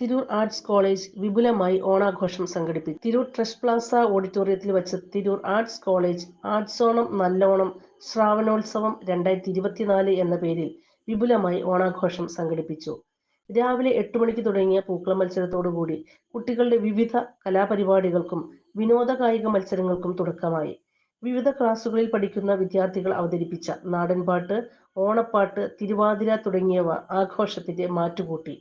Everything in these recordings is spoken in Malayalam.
തിരൂർ ആർട്സ് കോളേജ് വിപുലമായി ഓണാഘോഷം സംഘടിപ്പിച്ചു. തിരൂർ ട്രസ്റ്റ് പ്ലാസ ഓഡിറ്റോറിയത്തിൽ വെച്ച് Tirur arts college arts Onam നല്ലോണം ശ്രാവണോത്സവം രണ്ടായിരത്തി ഇരുപത്തിനാല് എന്ന പേരിൽ വിപുലമായി ഓണാഘോഷം സംഘടിപ്പിച്ചു. രാവിലെ എട്ട് മണിക്ക് തുടങ്ങിയ പൂക്കള മത്സരത്തോടുകൂടി കുട്ടികളുടെ വിവിധ കലാപരിപാടികൾക്കും വിനോദ കായിക മത്സരങ്ങൾക്കും തുടക്കമായി. വിവിധ ക്ലാസുകളിൽ പഠിക്കുന്ന വിദ്യാർത്ഥികൾ അവതരിപ്പിച്ച നാടൻപാട്ട് ഓണപ്പാട്ട് തിരുവാതിര തുടങ്ങിയവ ആഘോഷത്തിന്റെ മാറ്റുകൂട്ടി.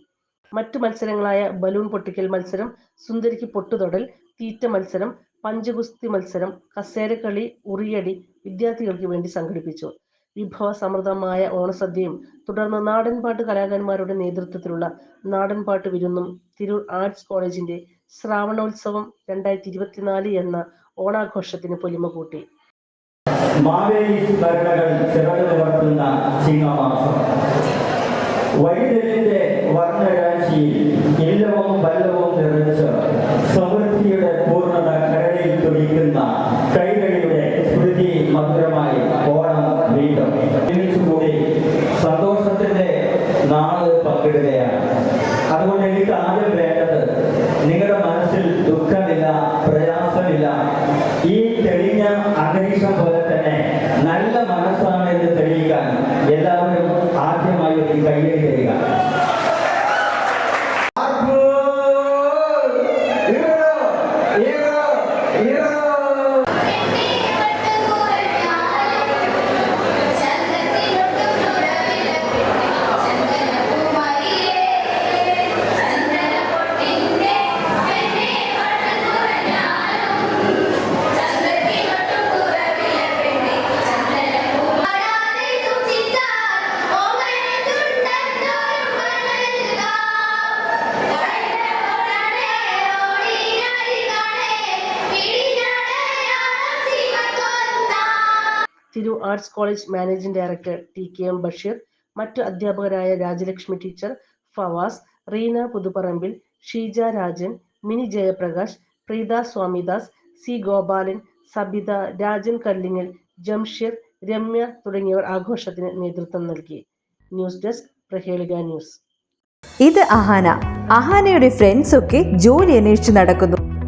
മറ്റു മത്സരങ്ങളായ ബലൂൺ പൊട്ടിക്കൽ മത്സരം സുന്ദരിക്ക് പൊട്ടുതൊടൽ തീറ്റ മത്സരം പഞ്ചഗുസ്തി മത്സരം കസേരക്കളി ഉറിയടി വിദ്യാർത്ഥികൾക്ക് വേണ്ടി സംഘടിപ്പിച്ചു. വിഭവ സമൃദ്ധമായ ഓണസദ്യയും തുടർന്ന് നാടൻപാട്ട് കലാകാരന്മാരുടെ നേതൃത്വത്തിലുള്ള നാടൻപാട്ട് വിരുന്നും തിരൂർ ആർട്സ് കോളേജിന്റെ ശ്രാവണോത്സവം രണ്ടായിരത്തി ഇരുപത്തിനാല് എന്ന ഓണാഘോഷത്തിന് പൊലിമ കൂട്ടി. മാവേലി ചിങ്ങമാസം വൈദ്യന്റെ വർണരാശിയിൽ ഇല്ലവും ബല്ലവും നിറച്ച് സമൃദ്ധിയുടെ പൂർണത കരളിൽ തുടിക്കുന്ന കൈകളിയുടെ സ്മൃതി മധുരമായി ഓണം വീണ്ടും കൂടി സന്തോഷത്തിന്റെ നാൾ പങ്കിടുകയാണ്. അതുകൊണ്ട് എനിക്ക് ആദ്യം വേണ്ടത് നിങ്ങളുടെ മനസ്സിൽ ദുഃഖമില്ല പ്രയാസമില്ല. ഈ തെളിഞ്ഞ അന്തരീക്ഷം പോലെ തന്നെ നല്ല മനസ്സാണ് എന്ന് തെളിയിക്കാൻ എല്ലാവരും கையில் Tirur arts college managing director T K M Basheer മറ്റു അധ്യാപകരായ രാജലക്ഷ്മി ടീച്ചർ ഫവാസ് റീന പുതുപറമ്പിൽ ഷീജ രാജൻ മിനി ജയപ്രകാശ് പ്രീത സ്വാമിദാസ് സി ഗോപാലൻ സബിത രാജൻ കല്ലിങ്ങൽ ജംഷീർ രമ്യ തുടങ്ങിയവർ ആഘോഷത്തിന് നേതൃത്വം നൽകി. News desk Prahelika news. ഇത് അഹാന. അഹാനയുടെ ഫ്രണ്ട്സ് ഒക്കെ ജോലി അന്വേഷിച്ച് നടക്കുന്നു.